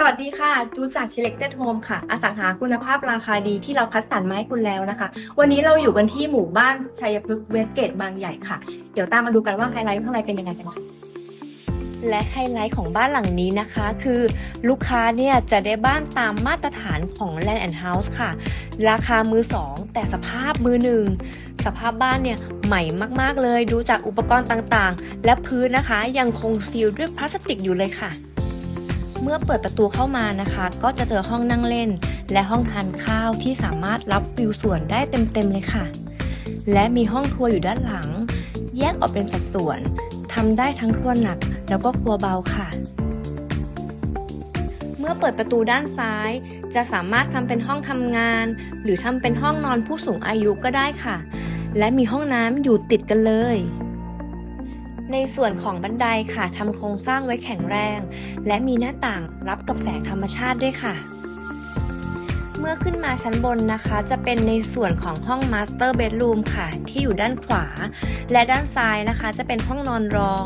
สวัสดีค่ะ จูจาก Selected Home ค่ะ อสังหาคุณภาพราคาดีที่เราคัดสรรมาให้คุณแล้วนะคะ วันนี้เราอยู่กันที่หมู่บ้านชัยพฤกษ์เวสเกตบางใหญ่ค่ะ เดี๋ยวตามมาดูกันว่าไฮไลท์ข้างในเป็นยังไงกันค่ะและไฮไลท์ของบ้านหลังนี้นะคะ คือลูกค้าเนี่ยจะได้บ้านตามมาตรฐานของ Land and House ค่ะ ราคามือ2แต่สภาพมือหนึ่งสภาพบ้านเนี่ยใหม่มากๆเลย ดูจากอุปกรณ์ต่างๆ และพื้นนะคะยังคงซีลด้วยพลาสติกอยู่เลยค่ะ เมื่อเปิดประตูเข้ามานะคะ ก็จะเจอห้องนั่งเล่น และห้องทานข้าวที่สามารถรับวิวสวนได้เต็มๆเลยค่ะ และมีห้องครัวอยู่ด้านหลัง แยกออกเป็นสัดส่วนทำได้ทั้งครัวหนักแล้วก็ครัวเบาค่ะ เมื่อเปิดประตูด้านซ้าย จะสามารถทำเป็นห้องทำงาน หรือทำเป็นห้องนอนผู้สูงอายุก็ได้ค่ะ และมีห้องน้ำอยู่ติดกันเลย ในส่วนของบันไดค่ะทำโครงสร้างไว้แข็งแรง และมีหน้าต่างรับกับแสงธรรมชาติด้วยค่ะ เมื่อขึ้นมาชั้นบนนะคะ จะเป็นในส่วนของห้องมาสเตอร์เบดรูมค่ะ ที่อยู่ด้านขวา และด้านซ้ายนะคะ จะเป็นห้องนอนรอง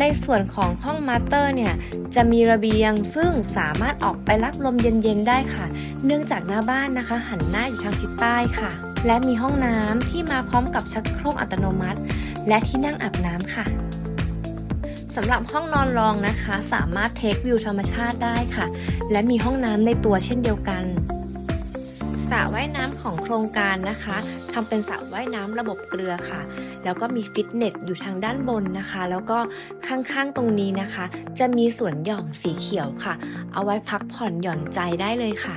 ในส่วนของห้องมาสเตอร์เนี่ยจะมีระเบียงซึ่งสามารถออกไปรับลมเย็นๆได้ค่ะ เนื่องจากหน้าบ้านนะคะ หันหน้าอยู่ทางทิศใต้ค่ะ และมีห้องน้ำที่มาพร้อมกับชักโครกอัตโนมัติ และที่นั่งอาบน้ำค่ะสำหรับห้องนอนรองนะคะ สามารถเทควิวธรรมชาติได้ค่ะ และมีห้องน้ำในตัวเช่นเดียวกันสระว่ายน้ำของโครงการนะคะทำเป็นสระว่ายน้ำระบบเกลือค่ะ แล้วก็มีฟิตเนสอยู่ทางด้านบนนะคะ แล้วก็ข้างๆตรงนี้นะคะ จะมีสวนหย่อมสีเขียวค่ะ เอาไว้พักผ่อนหย่อนใจได้เลยค่ะ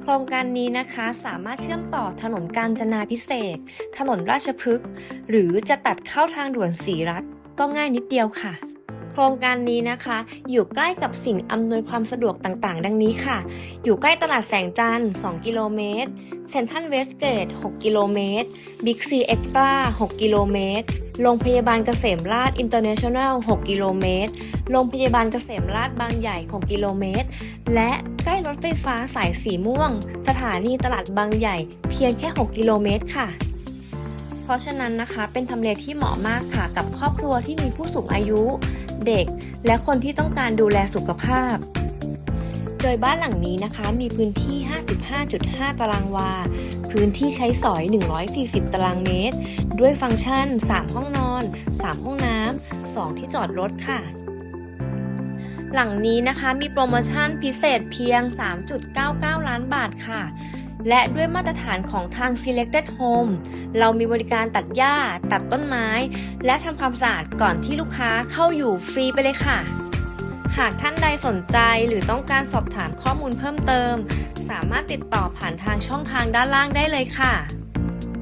โครงการนี้นะคะสามารถเชื่อมต่อถนนกาญจนาพิเศษ ถนนราชพฤกษ์ หรือจะตัดเข้าทางด่วนสีรัฐก็ง่ายนิดเดียวค่ะ โครงการนี้นะคะ อยู่ใกล้กับสิ่งอำนวยความสะดวกต่างๆ ดังนี้ค่ะ อยู่ใกล้ตลาดแสงจันทร์ 2 กิโลเมตร เซ็นทรัลเวสเกต 6 กิโลเมตร บิ๊กซีเอ็กซ์ตร้า6 กิโลเมตร โรงพยาบาลเกษมราชอินเตอร์เนชั่นแนล 6 กิโลเมตร โรงพยาบาลเกษมราชบางใหญ่ 6 กิโลเมตร และใกล้รถไฟฟ้าสายสีม่วง สถานีตลาดบางใหญ่ เพียงแค่ 6 กิโลเมตรค่ะ เพราะฉะนั้นนะคะ เป็นทำเลที่เหมาะมากค่ะ กับครอบครัวที่มีผู้สูงอายุ เด็ก และคนที่ต้องการดูแลสุขภาพ โดยบ้านหลังนี้นะคะมีพื้นที่ 55.5 ตารางวา พื้นที่ใช้สอย 140 ตารางเมตร ด้วยฟังก์ชัน 3 ห้องนอน 3 ห้องน้ำ 2 ที่จอดรถค่ะ หลังนี้นะคะมีโปรโมชั่นพิเศษเพียง 3.99 ล้านบาทค่ะ และด้วยมาตรฐานของทาง Selected Home เรามีบริการตัดหญ้า ตัดต้นไม้ และทำความสะอาดก่อนที่ลูกค้าเข้าอยู่ฟรีไปเลยค่ะ หากท่านใดสนใจหรือต้องการสอบถามข้อมูลเพิ่มเติม สามารถติดต่อผ่านทางช่องทางด้านล่างได้เลยค่ะ